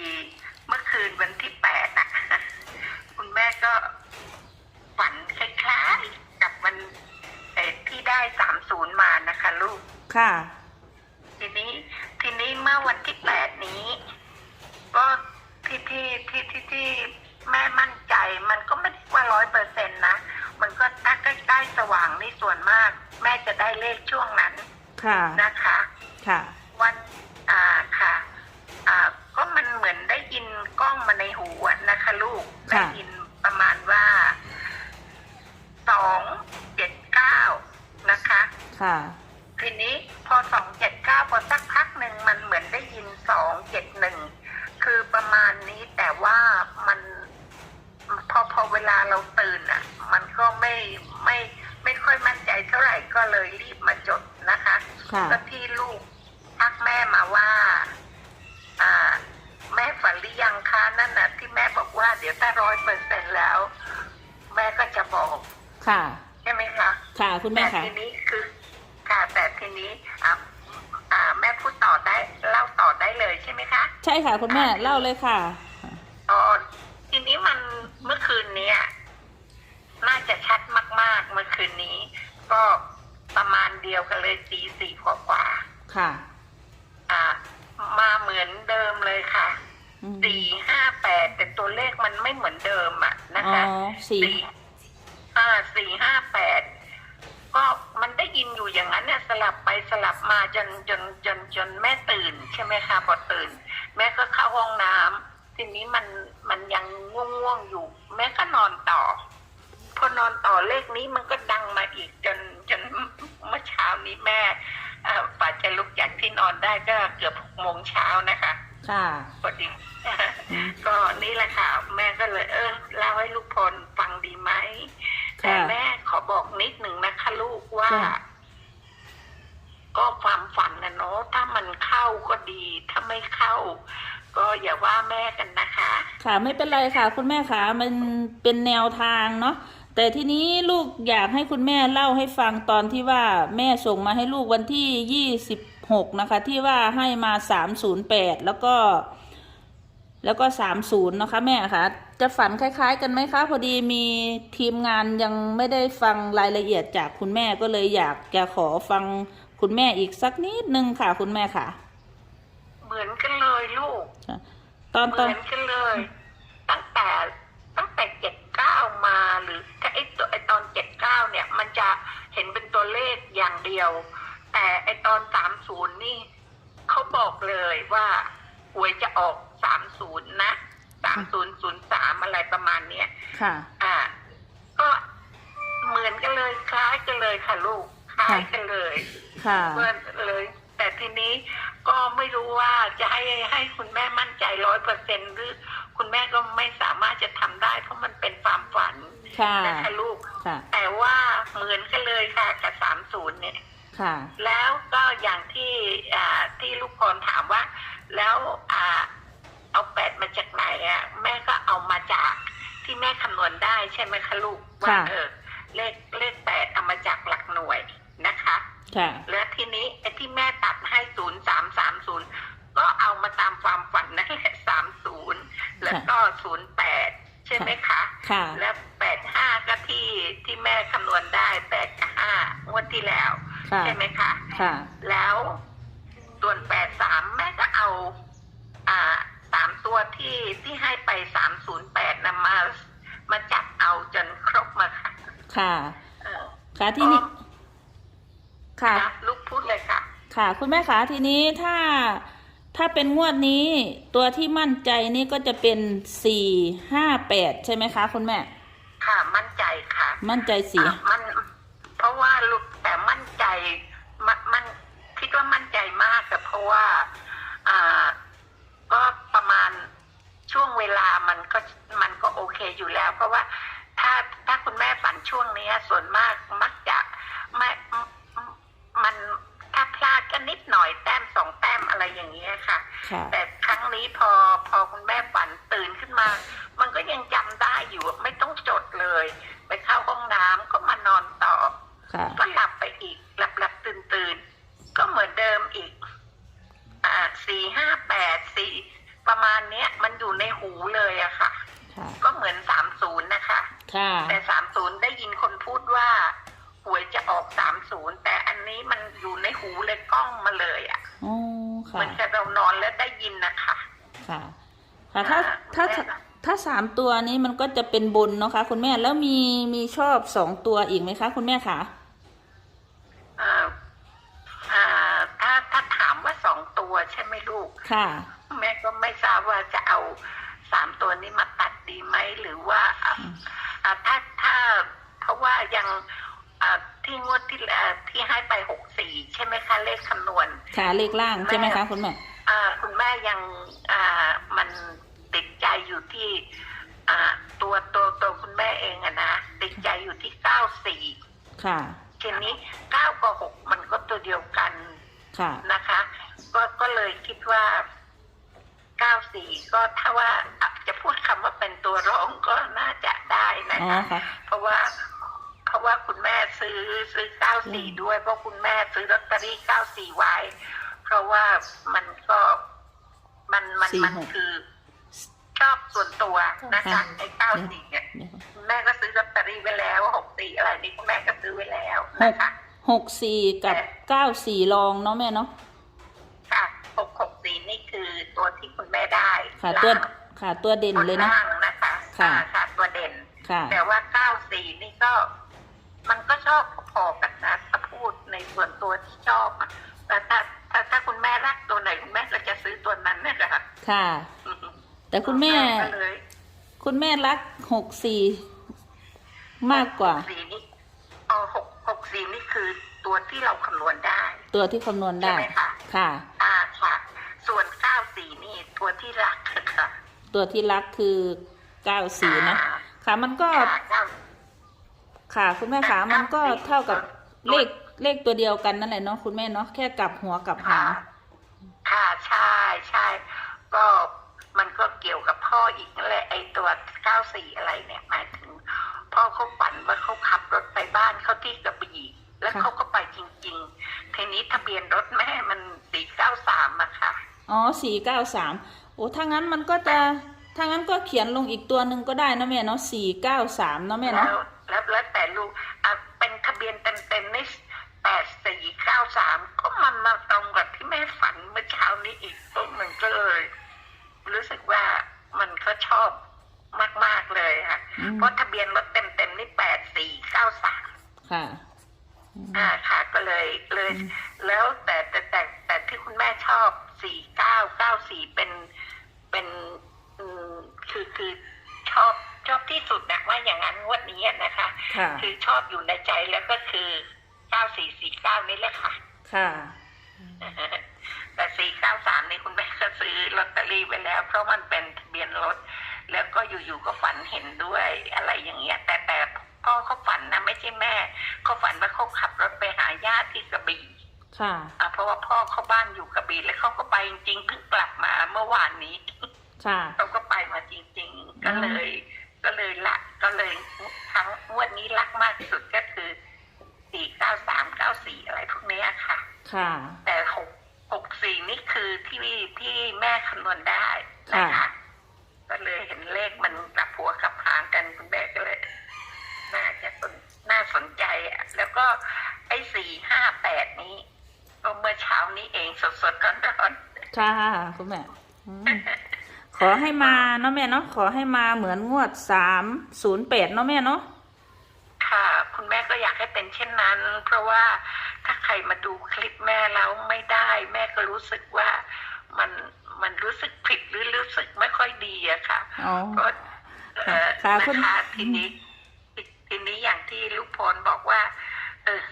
ดีเมื่อคืนวันที่แปดน่ะคุณแม่ก็ฝันคล้ายๆกับวันเอ่อที่ได้สามศูนย์มานะคะลูก ค่ะ ทีนี้ทีนี้เมื่อวันที่แปดนี้ ก็ที่ที่ที่ที่ที่แม่มั่นใจมันก็ไม่ได้ว่าร้อยเปอร์เซ็นต์นะ มันก็ถ้าใกล้ๆสว่างนี่ส่วนมาก แม่จะได้เลขช่วงนั้น ค่ะนะคะ ค่ะ วันอ่าค่ะ อ่า ก็มันเหมือนได้ยินกล้องมาในหู อะนะคะลูกค่ะได้ยินประมาณว่าสองเจ็ดเก้านะคะ ค่ะ ทีนี้พอสองเจ็ดเก้าพอสักพักหนึ่งมันเหมือนได้ยินสองเจ็ดหนึ่งคือประมาณนี้แต่ว่ามันพอพอเวลาเราตื่นอะ มันก็ไม่ไม่ไม่ค่อยมั่นใจเท่าไหร่ก็เลยรีบมาจดนะคะ ค่ะ ก็ที่ลูกทักแม่มาว่า อ่า แม่ฝันหรือยังคะ นั่นน่ะที่แม่บอกว่าเดี๋ยวถ้าร้อยเปอร์เซ็นแล้ว แม่ก็จะบอกค่ะ ใช่ไหมคะค่ะคุณแม่แต่ค่ะ ทีนี้คือ ค่ะแต่ทีนี้อ่าอ่า แม่พูดต่อได้เล่าต่อได้เลยใช่ไหมคะ ใช่ค่ะคุณแม่เล่าเลยค่ะอ๋อทีนี้มันเมื่อคืนเนี้ยน่าจะชัดมาก ๆ เมื่อคืนนี้ ก็ประมาณเดียวกันเลยตีสี่กว่าๆค่ะอ่า มาเหมือนเดิมเลยค่ะอืม สี่ห้าแปดแต่ตัวเลขมันไม่เหมือนเดิมอะนะอ๋อคะสี่อ่าสี่ห้าแปดก็มันได้ยินอยู่อย่างนั้นเนี่ยสลับไปสลับมาจนจนจนจนแม่ตื่น ใช่ไหมคะพอตื่น แม่ก็เข้าห้องน้ำทีนี้มันมันยังง่วงๆอยู่ แม่ก็นอนต่อ พอนอนต่อเลขนี้มันก็ดังมาอีกจนจนเมื่อเช้านี้แม่เอ่อป่าจะลุกจากที่นอนได้ก็เกือบหกโมงเช้านะคะ ค่ะ พอดี ก็นี่แหละค่ะ แม่ก็เลยเออเล่าให้ลูกพลฟังดีไหมแต่ค่ะแม่ขอบอกนิดหนึ่งนะคะลูกว่า ค่ะ ก็ความฝันนะเนาะถ้ามันเข้าก็ดี ถ้าไม่เข้า ก็อย่าว่าแม่กันนะคะ ค่ะไม่เป็นไรค่ะ คุณแม่ค่ะมันเป็นแนวทางเนาะแต่ทีนี้ลูกอยากให้คุณแม่เล่าให้ฟังตอนที่ว่าแม่ส่งมาให้ลูกวันที่ยี่สิบ หกนะคะ ที่ว่าให้มาสามศูนย์แปดแล้วก็ แล้วก็สามศูนย์นะคะ แม่คะจะฝันคล้าย ๆ กันไหมคะ พอดีมีทีมงานยังไม่ได้ฟังรายละเอียดจากคุณแม่ก็เลยอยากจะขอฟังคุณแม่อีกสักนิดนึงค่ะ คุณแม่ค่ะ เหมือนกันเลยลูก ตอนเหตอนมือนกันเลย ตั้งแต่ตั้งแต่เจ็ดเก้ามาหรือถ้าไอตัวไอตอนเจ็ดเก้าเนี่ย มันจะเห็นเป็นตัวเลขอย่างเดียว แต่ไอตอนสามศูนย์นี่เขาบอกเลยว่าหวยจะออกสามศูนย์นะสามศูนย์ศูนย์สามอะไรประมาณเนี้ยค่ะ อ่า ก็เหมือนกันเลยคล้ายกันเลยค่ะลูกคล้ายกันเลยค่ะเพื่อนเลย แต่ทีนี้ก็ไม่รู้ว่าจะให้ให้คุณแม่มั่นใจร้อยเปอร์เซ็นหรือคุณแม่ก็ไม่สามารถจะทำได้ เพราะมันเป็นความฝันค่ะนะคะลูกค่ะแต่ว่าเหมือนกันเลยค่ะกับสามศูนย์เนี่ย ค่ะ แล้วก็อย่างที่อ่าที่ลูกพรถามว่า แล้วอ่าเอาแปดมาจากไหนอะแม่ก็เอามาจากที่แม่คำนวณได้ใช่ไหมคะลูกว่าค่ะ เออเลขเลขแปดเอามาจากหลักหน่วยนะคะ ค่ะ แล้วทีนี้ไอ้ที่แม่ตัดให้ศูนย์สามสามศูนย์ก็เอามาตามความฝันนั่นแหละสามศูนย์แล้วก็ศูนย์แปดใช่ไหมคะ ค่ะ แล้วแปดห้าก็ที่ที่แม่คำนวณได้แปดกับห้างวดที่แล้ว ค่ะ ใช่ไหมคะค่ะ แล้วส่วนแปดสามแม่ก็เอา อ่าสามตัวที่ที่ให้ไปสามศูนย์แปดนำมา มาจับเอาจนครบมาค่ะ ค่ะ เออค่ะที่นี้ค่ะ นะลูกพูดเลยค่ะ ค่ะ คุณแม่คะทีนี้ถ้าถ้าเป็นงวดนี้ตัวที่มั่นใจนี่ก็จะเป็นสี่ห้าแปดใช่ไหมคะ คุณแม่ ค่ะมั่นใจค่ะ มั่นใจสี่อะมัน เพราะว่าลูกแต่มั่นใจมันมันคิดว่ามั่นใจมากแต่เพราะ ว่า อ่า ก็ประมาณช่วงเวลามันก็มันก็โอเคอยู่แล้ว เพราะว่าถ้าถ้าคุณแม่ฝันช่วงเนี้ยส่วนมากมักจะไม่มันถ้าพลาดก็นิดหน่อยแต้มสองแต้มอะไรอย่างเงี้ยค่ะค่ะแต่ครั้งนี้พอพอคุณแม่ฝันตื่นขึ้นมา มันก็ยังจำได้อยู่ไม่ต้องจดเลย ไปเข้าห้องน้ำก็มานอนต่อ ค่ะ ก็หลับไปอีก หลับหลับตื่นตื่นก็เหมือนเดิมอีก อ่าสี่ห้าแปดสี่ประมาณเนี้ย ศูนย์แต่อันนี้มันอยู่ในหูเลยกล้องมาเลยอะ อ๋อ เห ค่ะ มือนกับเรานอนแล้วได้ยินนะคะ ค่ะ ค่ะ ถ้า ถ้า แม่ ถ้าสามตัว นี้มันก็จะเป็นบนเนาะคะ คุณแม่แล้วมีมีชอบสองตัวอีกไหมคะ คุณแม่คะอ่าอ่าถ้าถ้าถามว่าสองตัวใช่ไหมลูก ค่ะ แม่ก็ไม่ทราบว่าจะเอาสามตัวนี้มาตัดดีไหมหรือว่าอะอะถ้าถ้าเพราะว่ายังอะที่งวดที่อะที่ให้ไปหกสี่ใช่ไหมคะเลขคำนวณ ค่ะเลขล่างใช่ไหมคะ คุณแม่ อ่าคุณแม่ยังอ่ามันติดใจอยู่ที่ ค่ะ ทีนี้เก้ากับหกมันก็ตัวเดียวกันค่ะนะคะ ก็ก็เลยคิดว่าเก้าสี่ก็ถ้าว่าอะจะพูดคำว่าเป็นตัวรองก็น่าจะได้นะอ๋อคะค่ะเพราะว่าเพราะว่าคุณแม่ซื้อซื้อเก้าสี่ด้วยเพราะคุณแม่ซื้อลอตเตอรี่เก้าสี่ไว้ เพราะว่ามันก็มันมันสี่มันหกคือช อบส่วนตัวนะคะค่ะไอ้เก้าสี่เนี่ยเดี๋ยวก่อนคุณแม่ก็ซื้อลอตเตอรี่ไว้แล้วหกสี่อะไรนี่คุณแม่ก็ซื้อไว้แล้วหกนะคะหกสี่กับเก้าสี่รองเนาะแม่เนาะค่ะหกหกสี่นี่คือตัวที่คุณแม่ได้ค่ะตัวล่างค่ะตัวเด่นบนเลยเนาะล่างนะคะค่ะอ่าค่ะตัวเด่นค่ะแต่ว่าเก้าสี่นี่ก็ มันก็ชอบพอๆกันนะถ้าพูดในส่วนตัวที่ชอบอะแต่ถ้าถ้าถ้าคุณแม่รักตัวไหนคุณแม่ก็จะซื้อตัวนั้นนี่แหละค่ะค่ะ แต่คุณแม่ ก็เลยคุณแม่รักหกสี่มากกว่าหสี่นี่เอาหกหกสี่นี่คือตัวที่เราคำนวณได้ ตัวที่คำนวณได้ ใช่ไหมคะ ค่ะ อ่าค่ะ ส่วนเก้าสี่นี่ตัวที่รักค่ะตัวที่รักคือเก้าสี่นะอ่าค่ะ มันก็ค่ะเก้า ค่ะ คุณแม่ขามันก็เท่ากับเลขเลขตัวเดียวกันนั่นแหละเนาะคุณแม่เนาะแค่กลับหัวกลับหาค่ะงค่ะ ใช่ใช่ก็ มันก็เกี่ยวกับพ่ออีกนั่นแหละไอ้ตัวเก้าสี่อะไรเนี่ยหมายถึง พ่อเขาฝันว่าเขาขับรถไปบ้านเขาที่กระบี่แล้วค่ะเขาก็ไปจริง ๆ ทีนี้ทะเบียนรถแม่มันสี่เก้าสามอะค่ะ อ๋อสี่เก้าสามโอ้ถ้างั้นมันก็จะ ถ้างั้นก็เขียนลงอีกตัวหนึ่งก็ได้นะแม่เนาะสี่เก้าสามเนาะแม่แล้เนาะวแล้วแล้วแต่ลูกอะเป็นทะเบียนเต็มๆนี่แปดสี่เก้าสามก็มันมาตรงกับที่แม่ฝันเมื่อเช้านี้อีกตรงหนึ่งก็เลย รู้สึกว่ามันก็ชอบมาก ๆ เลยค่ะอืมเพราะทะเบียนรถเต็มๆนี่แปดสี่เก้าสามค่ะอืมอ่าค่ะ ก็เลยเลย แล้วแต่แต่แต่แต่ที่คุณแม่ชอบสี่เก้าเก้าสี่เป็นเป็นอืมคือคือชอบชอบที่สุดนะว่าอย่างนั้นงวดนี้นะคะค่ะคือชอบอยู่ในใจแล้วก็คือเก้าสี่สี่เก้านี่แหละค่ะ ค่ะ ซื้อลอตเตอรี่ไปแล้ว เพราะมันเป็นทะเบียนรถ แล้วก็อยู่ๆก็ฝันเห็นด้วยอะไรอย่างเงี้ย แต่แต่พ่อเขาฝันนะไม่ใช่แม่เขาฝันว่าเขาขับรถไปหาญาติที่กระบี่ค่ะอะเพราะว่าพ่อเขาบ้านอยู่กระบี่แล้วเขาก็ไปจริงๆเพิ่งกลับมาเมื่อวานนี้ค่ะเขาก็ไปมาจริง ๆ ก็เลย ก็เลยละก็เลยทั้งงวดนี้รักมากที่สุดก็คือสี่เก้าสามเก้าสี่อะไรพวกเนี้ยค่ะ ค่ะ แต่หก หกสี่นี่คือที่ที่แม่คำนวณได้นะคะค่ะก็เลยเห็นเลขมันกลับหัวกลับหางกันคุณแม่ก็เลย น่าจะสนน่าสนใจอะ แล้วก็ไอ้สี่ห้าแปดนี้ก็เมื่อเช้านี้เองสดสดๆร้อนร้อนค่ะคุณแม่อืมขอให้มาเนาะแม่เนาะขอให้มาเหมือนงวดสามศูนย์แปดเนาะแม่เนาะๆค่ะ คุณแม่ก็อยากให้เป็นเช่นนั้น เพราะว่าถ้า ใครมาดูคลิปแม่แล้วไม่ได้ แม่ก็รู้สึกว่ามันมันรู้สึกผิดหรือรู้สึกไม่ค่อยดีอะค่ะอ๋อก็เอ่อค่ะคุณนะคะทีนี้ทีนี้อย่างที่ลูกพลบอกว่า เออ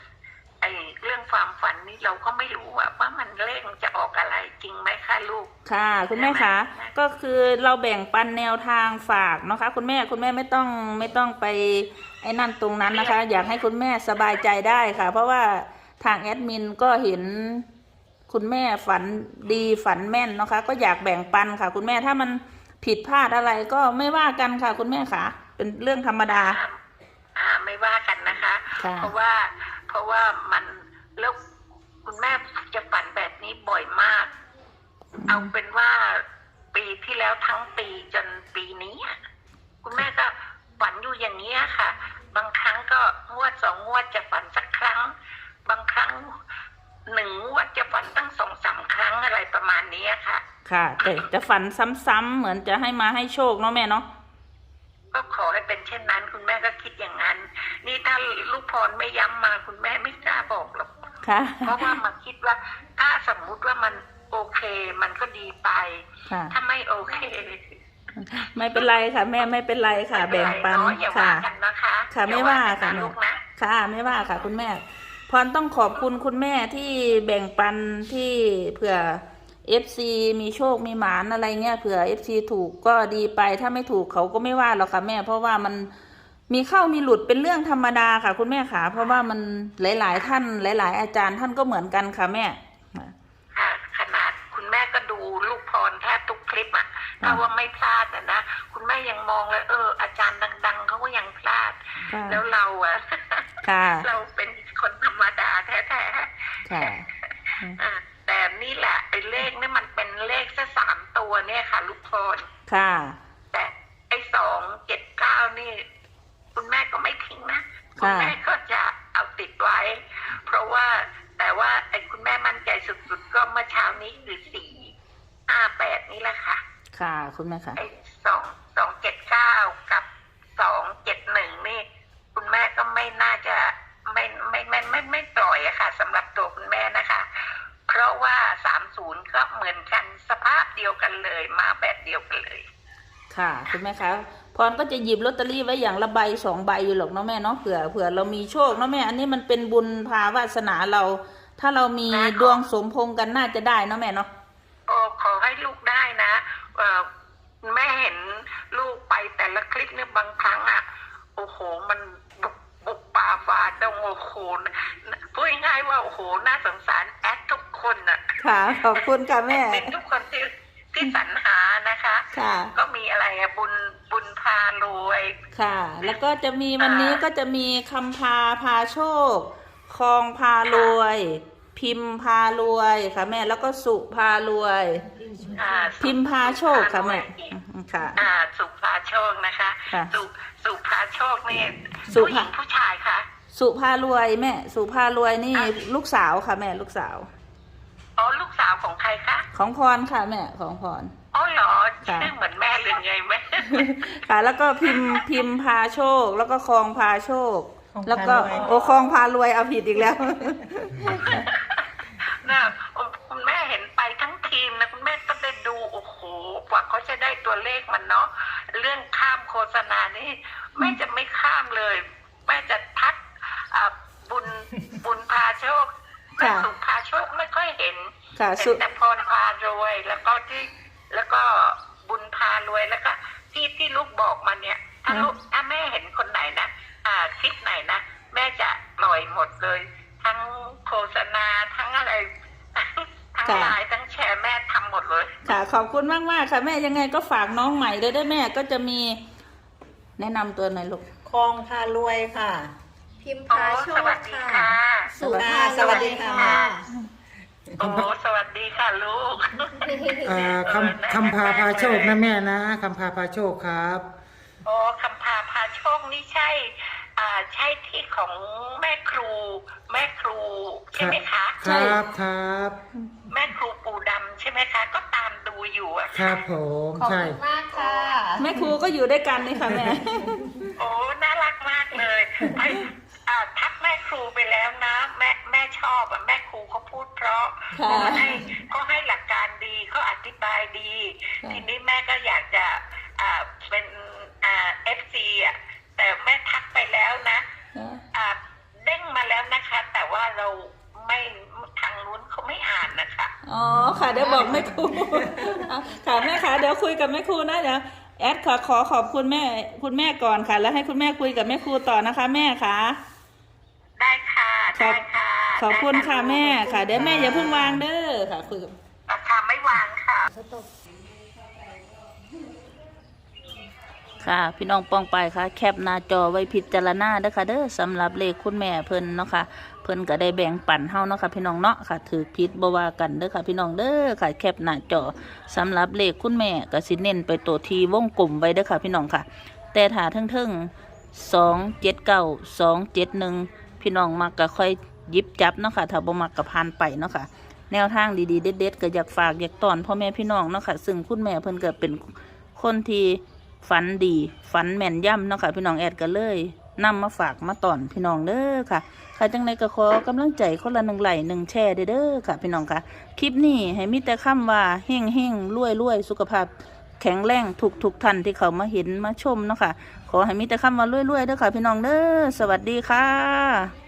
ไอเรื่องความฝันนี่เราก็ไม่รู้ว่าว่ามันเลขมันจะออกอะไรจริงไหมคะลูก ค่ะ คุณแม่คะก็คือเราแบ่งปันแนวทางฝากเนาะคะ คุณแม่คุณแม่ไม่ต้องไม่ต้องไปไอ้นั่นตรงนั้นนะคะ อยากให้คุณแม่สบายใจได้ค่ะ เพราะว่า ทางแอดมินก็เห็นคุณแม่ฝันดีฝันแม่นนะคะ ก็อยากแบ่งปันค่ะ คุณแม่ถ้ามันผิดพลาดอะไรก็ไม่ว่ากันค่ะ คุณแม่ค่ะ เป็นเรื่องธรรมดา อ่าไม่ว่ากันนะคะ ค่ะเพราะว่าเพราะว่ามันแล้วคุณแม่จะฝันแบบนี้บ่อยมาก เอาเป็นว่าปีที่แล้วทั้งปีจนปีนี้อะคุณแม่ก็ฝันอยู่อย่างนี้ยค่ะ บางครั้งก็งวดสองงวดจะฝันสักครั้ง บางครั้งหนึ่งวันจะฝันตั้งสองสามครั้งอะไรประมาณนี้ค่ะ ค่ะ แต่จะฝันซ้ำๆเหมือนจะให้มาให้โชคเนาะแม่เนาะก็ขอให้เป็นเช่นนั้น คุณแม่ก็คิดอย่างนั้น นี่ถ้าลูกพรไม่ย้ำมาคุณแม่ไม่กล้าบอกหรอกค่ะเพราะว่ามาคิดว่า ถ้าสมมุติว่ามันโอเค มันก็ดีไป ถ้าไม่โอเค ไม่เป็นไรค่ะ แม่ไม่เป็นไรค่ะ แบ่งปันค่ะ ค่ะไม่ว่าค่ะค่ะไม่ว่าค่ะ คุณแม่ พรต้องขอบคุณคุณแม่ที่แบ่งปันที่เผื่อ FC มีโชคมีหมานอะไรเงี้ยเผื่อ FC ถูกก็ดีไปถ้าไม่ถูกเขาก็ไม่ว่าหรอกค่ะแม่ เพราะว่ามันมีเข้ามีหลุดเป็นเรื่องธรรมดาค่ะ คุณแม่ค่ะเพราะว่ามันหลาย ๆ ท่านหลาย ๆ อาจารย์ท่านก็เหมือนกันค่ะแม่ค่ะขนาดคุณแม่ก็ดูลูกพรแทบทุกคลิปอะค่ะถ้าว่าไม่พลาดนะนะคุณแม่ยังมองเลยเอออาจารย์ดัง ๆเขาก็ยังพลาดค่ะแล้วเราอะค่ะเราเป็น คนธรรมดาแท้ค่ะๆอะแต่นี่แหละไอ้เลขนี่มันเป็นเลขแค่สามตัวเนี่ยค่ะ ลูกพรค่ะ แต่ไอ้สองเจ็ดเก้านี่ คุณแม่ก็ไม่ทิ้งนะ คุณแม่ก็จะเอาติดไว้ เพราะว่าแต่ว่าไอ้คุณแม่มั่นใจสุดๆ ก็เมื่อเช้านี้คือสี่ห้าแปดนี่แหละค่ะ ค่ะ คุณแม่ค่ะ ไอ้สองสองเจ็ดเก้ากับสองเจ็ดหนึ่งนี่ คุณแม่ก็ไม่น่าจะไม่ไม่ไม่ไม่ไม่ปล่อยอะค่ะสำหรับตัวคุณแม่นะคะ เพราะว่าสาม ศูนย์ก็เหมือนกันสภาพเดียวกันเลยมาแบบเดียวกันเลย ค่ะคุณแม่คะพรก็จะหยิบลอตเตอรี่ไว้อย่างละใบสองใบอยู่หรอกเนาะแม่เนาะเผื่อเผื่อเรามีโชคเนาะแม่ อันนี้มันเป็นบุญพาวาสนาเรา ถ้าเรามีค่ะดวงสมพงษ์กันน่าจะได้เนาะแม่เนาะโอ้ขอให้ลูกได้นะเอ่อแม่เห็นลูกไปแต่ละคลิปเนี่ยบางครั้งอะโอ้โหมันบุกบุกป่าฝ่าดงโอ้โหพูดง่ายๆว่าโอ้โหน่าสงสารแอดทุก คนอะค่ะ ขอบคุณค่ะแม่ เป็นทุกคนที่ที่สรรหานะคะ ค่ะ ก็มีอะไรอะบุญบุญพารวย ค่ะ แล้วก็จะมีวันนี้ก็จะมีคำพาพาโชคคลองพารวย พิมพ์พารวยค่ะแม่แล้วก็สุพารวย อ่าสุพิมพ์พาโชคค่ะแม่อืมค่ะ อ่าสุภาโชคนะคะ ค่ะสุสุภาโชคนี่สุผู้หภา ญิงผู้ชายคะ สุพารวยแม่ สุพารวยนี่อะลูกสาวค่ะแม่ลูกสาวอ๋อลูกสาว ของใครคะ ของพรค่ะแม่ของพร อ๋อเหรอค่ะ ชื่อเหมือนแม่เลยไงแม่ ค่ะ แล้วก็พิมพ์พิมพ์พาโชค แล้วก็คลองพาโชค คลองพารวย แล้วก็โอคลองพารวยเอาผิดอีกแล้ว น่ะคุณแม่เห็นไปทั้งทีมนะคุณแม่ก็ได้ดูโอ้โหกว่าเขาจะได้ตัวเลขมันเนาะเรื่องข้ามโฆษณานี่แม่จะไม่ข้ามเลย แม่จะทักอ่าบุญบุญพาโชคแม่ค่ะ สุพาโช ค่ะเห็สุนแต่พรพารวย แล้วก็ที่แล้วก็บุญพารวยแล้วก็ที่ที่ลูกบอกมาเนี่ย ถ้าลูกถ้าแม่เห็นคนไหนนะอ่าคลิปไหนนะแม่จะปล่อยหมดเลย ทั้งโฆษณาทั้งอะไร ทั้งค่ะ ไลน์ทั้งแชร์แม่ทำหมดเลย ค่ะ ขอบคุณมากมากๆค่ะแม่ยังไงก็ฝากน้องใหม่ด้วยได้แม่ก็จะมี แนะนำตัวหน่อยลูก คลองพารวยค่ะ พิมพ์โอ้พาโชสควัสดีค่ะ ค่ะสวัสดีค่ะ สวัสดีค่ะ โอ้สวัสดีค่ะลูก อ่าคำคำพาพาโชคนะแม่นะคำพาพาโชคครับ โอ้คำพาพาโชคนี่ใช่ อ่าใช่ที่ของแม่ครู แม่ครูใช่ไหมคะครับครับแม่ครูปูดำใช่ไหมคะ ก็ตามดูอยู่อะครับผมขอบใช่ คุณมากค่ะ แม่ครูก็อยู่ด้วยกันนี่ค่ะแม่ โอ้น่ารักมากเลยไอ้ อ่าทักแม่ครูไปแล้วนะ แม่แม่ชอบอะแม่ครูเขาพูดเพราะค่ะ เขาให้เขาให้หลักการดีเขาอธิบายดี ค่ะ ทีนี้แม่ก็อยากจะอ่าเป็นอ่าเอฟซีอะแต่แม่ทักไปแล้วนะอ่าเด้งมาแล้วนะคะ แต่ว่าเราไม่ทางนู้นเขาไม่อ่านนะคะ อ๋อค่ะเดี๋ยวบอกแม่ครูอะค่ะแม่คะเดี๋ยวคุยกับแม่ครูนะเดี๋ยวแอดขอขอขอบคุณแม่คุณแม่ก่อนค่ะ แล้วให้คุณแม่คุยกับแม่ครูต่อนะคะ แม่ค่ะได้ค่ะ ขอบได้ค่ะขอบคุณค่ะได้แม่ค่ะเดี๋ยวแม่อย่าเพิ่งวางเด้อค่ะคุยกับราคาไม่วางค่ะค่ะ พี่น้องป้องไปค่ะ แคปหน้าจอไว้พิจารณาเด้อค่ะเด้อสำหรับเลขคุณแม่เพิ่นเนาะค่ะเพิ่นก็ได้แบ่งปันเฮาเนาะค่ะพี่น้องเนาะค่ะ ถือพิษบ่ว่ากันเด้อค่ะ พี่น้องเด้อค่ะแคปหน้าจอสำหรับเลขคุณแม่ก็สิเน้นไปตัวทีวงกลมไว้เด้อค่ะ พี่น้องค่ะ แต่ถ้าเทิงๆสองเจ็ดเก้าสองเจ็ดหนึ่ง พี่น้องมักก็ค่อยยิบจับเนาะค่ะถ้าบ่มักก็ผ่านไปเนาะค่ะแนวทางดีๆเด็ดๆก็อยากฝากอยากตอนพ่อแม่พี่น้องเนาะค่ะซึ่งคุณแม่เพิ่นก็เป็นคนที่ฝันดีฝันแม่นย่ำเนาะค่ะพี่น้องแอดก็เลยนำมาฝากมาตอนพี่น้องเด้อค่ะค่ะจังไดก็ขอกำลังใจคนละหนึ่งไหลหนึ่งแชร์เด้อค่ะ พี่น้องค่ะ คลิปนี้ให้มีแต่คำว่าเฮ่งเฮ่งรวยรวยสุขภาพ แข็งแรงทุกทุกท่านที่เขามาเห็นมาชมเนาะค่ะ ขอให้มีแต่คำว่ารวยๆเด้อค่ะ พี่น้องเด้อสวัสดีค่ะ